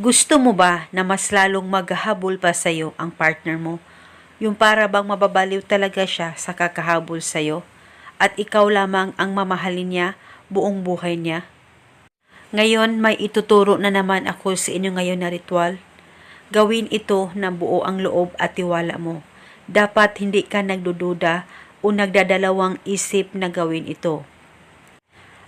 Gusto mo ba na mas lalong maghahabol pa sa'yo ang partner mo? Yung para bang mababaliw talaga siya sa kakahabol sa'yo? At ikaw lamang ang mamahalin niya buong buhay niya? Ngayon, may ituturo na naman ako sa inyo ngayon na ritual. Gawin ito na buo ang loob at tiwala mo. Dapat hindi ka nagdududa o nagdadalawang isip na gawin ito.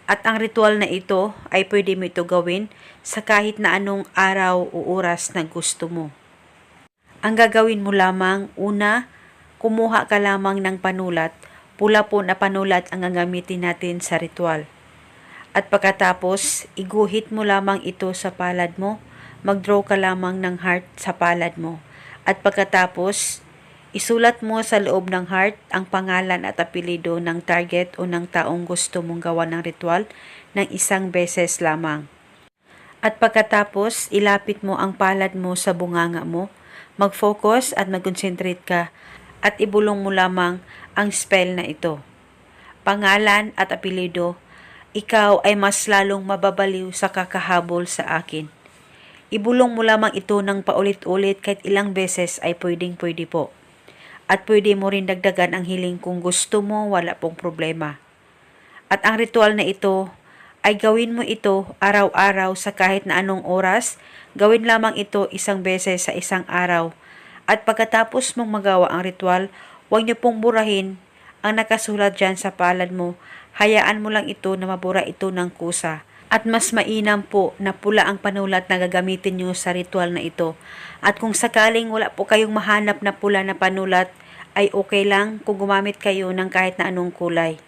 At ang ritual na ito ay pwede mo ito gawin sa kahit na anong araw o oras na gusto mo. Ang gagawin mo lamang, una, kumuha ka lamang ng panulat, pula po na panulat ang gagamitin natin sa ritual. At pagkatapos, iguhit mo lamang ito sa palad mo, mag-draw ka lamang ng heart sa palad mo. At pagkatapos, isulat mo sa loob ng heart ang pangalan at apelido ng target o ng taong gusto mong gawa ng ritual ng isang beses lamang. At pagkatapos, ilapit mo ang palad mo sa bunganga mo, mag-focus at mag-concentrate ka at ibulong mo lamang ang spell na ito. Pangalan at apelido, ikaw ay mas lalong mababaliw sa kakahabol sa akin. Ibulong mo lamang ito ng paulit-ulit kahit ilang beses ay pwedeng pwede po. At pwede mo rin dagdagan ang hiling kung gusto mo, wala pong problema. At ang ritual na ito ay gawin mo ito araw-araw sa kahit na anong oras, gawin lamang ito isang beses sa isang araw. At pagkatapos mong magawa ang ritual, huwag niyo pong burahin ang nakasulat dyan sa palad mo. Hayaan mo lang ito na mabura ito ng kusa. At mas mainam po na pula ang panulat na gagamitin nyo sa ritual na ito. At kung sakaling wala po kayong mahanap na pula na panulat, ay okay lang kung gumamit kayo ng kahit na anong kulay.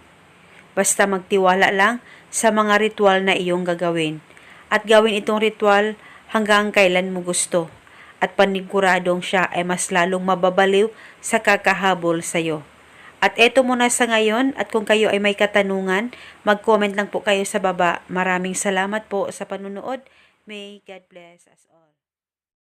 Basta magtiwala lang sa mga ritual na iyong gagawin. At gawin itong ritual hanggang kailan mo gusto. At paniguradong siya ay mas lalong mababaliw sa kakahabol sa'yo. At eto muna sa ngayon at kung kayo ay may katanungan, mag-comment lang po kayo sa baba. Maraming salamat po sa panunood. May God bless us all.